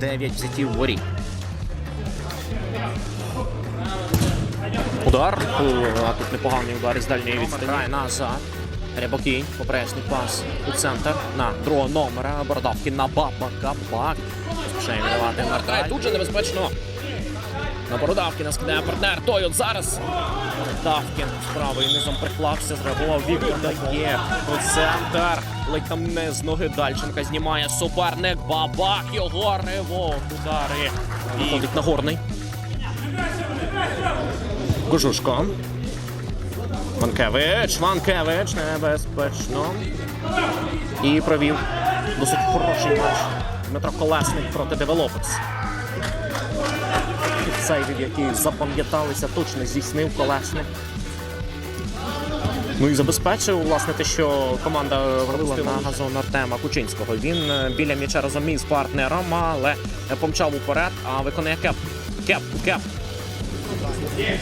9 взятів воріт. Удар. А тут непоганий удар із дальньої відстані. Грає назад. Рябокінь, поперечний пас у центр на другого номера. Бородавки на Бабака. Бак. Поспішає віддавати. Тут же небезпечно. На Бородавкіна скидає партнер. Той от зараз. Бородавкін з правою низом приклався, зреагував Віктор дає центр. Ледь не з ноги Дальченка знімає суперник. Бабак його ривок. Удари. Виходить Нагорний. Кожушко. Ванкевич, Ванкевич, небезпечно. І провів досить хороший матч. Дмитро Колесник проти Девелопекс. Сейвів, які запам'яталися, точно здійснив Колесник. Ну і забезпечив власне те, що команда вробила на газон Артема Кучинського. Він е, біля м'яча разом із партнером, але помчав уперед, а виконує кеп. Кеп, кеп.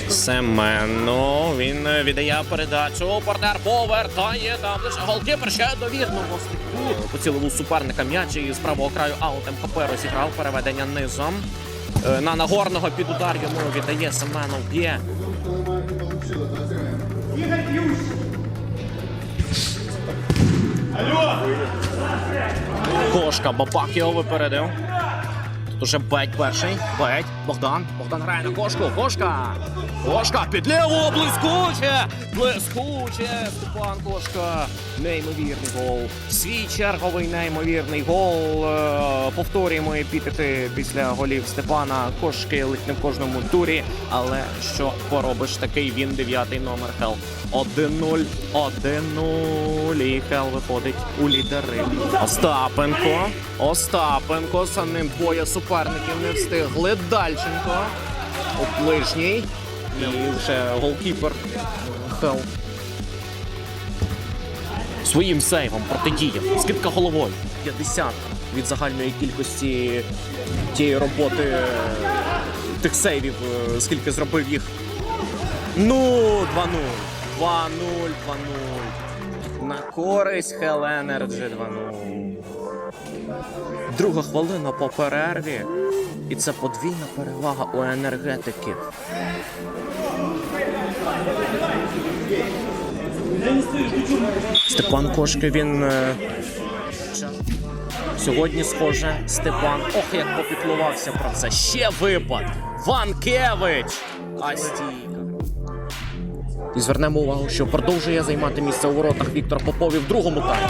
Семено. Він е, віддає передачу. Партнер повертає. Там лише голкіпер ще довірно в. Поцілив у суперника м'яч і з правого краю аутом ХП розіграв переведення низом. Е, На Нагорного під удар йому віддає Семенов. Б'є. Кошка, бабак його випередив. Тут уже Беть перший. Беть. Богдан. Богдан грає на кошку. Кошка. Кошка під ліву. Блискуче. Блискуче. Степан Кошка. Неймовірний гол. Свій черговий неймовірний гол. Е, Повторюємо епітети після голів Степана Кошки ледь не в кожному турі. Але що поробиш такий він дев'ятий номер Хел. 1-0. 1-0. І Хел виходить у лідери. Остапенко. Остапенко. За ним двоє суперників не встигли. Дальченко. У ближній. І вже голкіпер Хел. Своїм сейвом протидіяв. Скидка головою. 50 від загальної кількості тієї роботи тих сейвів, е, скільки зробив їх. Ну, 2-0. 2-0, 2-0. На користь Energy 2-0. Друга хвилина по перерві. І це подвійна перевага у енергетиків. Степан Кошки він. е, Сьогодні, схоже, Степан. Ох, як попіклувався про це. Ще випад. Ванкевич. А стійка. І звернемо увагу, що продовжує займати місце у воротах Віктор Попов і в другому таймі.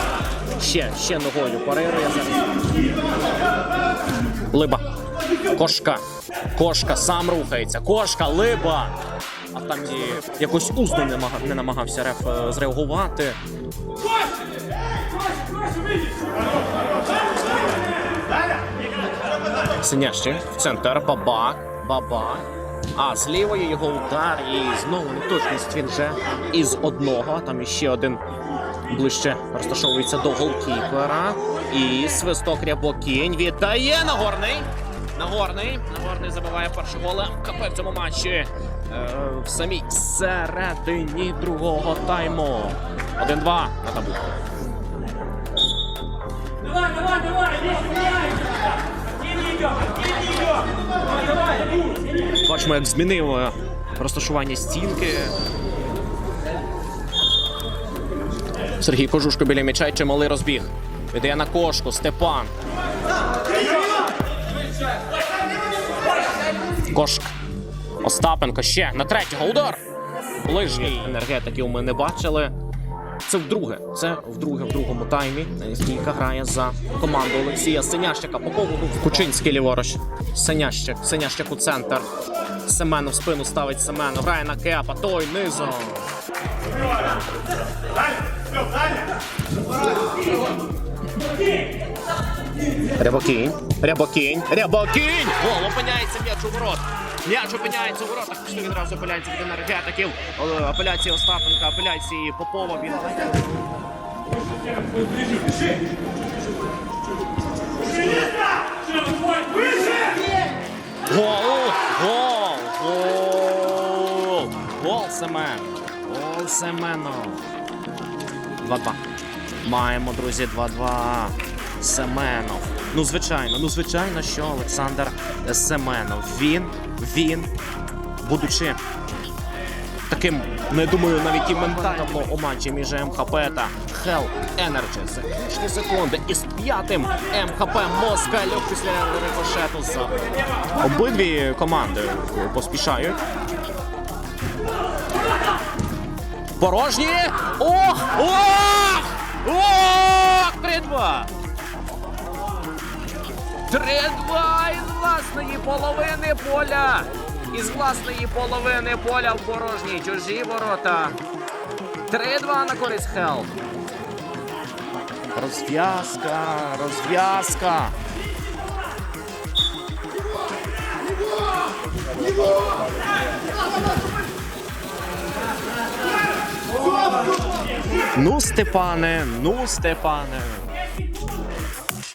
Ще, ще ногою парирує зараз. Либа. Кошка. Кошка сам рухається. Кошка, либа. А там і якось узно не, мага- не намагався реф е, зреагувати. Синяще в центр. Бабак. Бабак. А з лівої його удар і знову неточність він вже із одного. Там іще один ближче розташовується до голкіпера. І свисток Рябокінь віддає Нагорний. Нагорний. Нагорний забиває перший гол КП в цьому матчі. Е, в самій середині другого тайму. 1-2 на табло. Давай, давай, давай, здесь давай! Бачимо, як змінив е, розташування стінки. Сергій Кожушко біля м'яча і чималий розбіг. Віддає на кошку Степан. Кошк. Остапенко ще на третього удар. Ближній енергетиків ми не бачили. Це вдруге. Це вдруге в другому таймі. Стійка грає за команду Олексія Синящика. По поводу Кучинський ліворуч. Синящик. Синящик у центр. Семену в спину ставить Семену. Грає на кепа. Той низом. Рябокінь. Рябокінь. Рябокінь! Гол опиняється м'яч у ворот. М'яч опиняється у воротах. Пішли відразу апеляції від енергетиків. Апеляції Остапенка, апеляції Попова. Він Гол! Гол! Гол! Гол Семен! Гол Семенов! 2-2. Маємо, друзі, 2-2. Семенов. Ну, звичайно, ну звичайно, що Олександр Семенов. Він, він, будучи таким, ну я думаю, навіть і ментально у матчі між МХП та Hell Energy. Заключні секунди із п'ятим МХП Москальок після рикошету за обидві команди поспішають. Порожні! Ох! Ох! Ох! 3-2! 3-2 із власної половини поля. Із власної половини поля в порожній чужі ворота. 3-2 на користь Хел. Розв'язка, розв'язка. Ну, Степане, ну, Степане.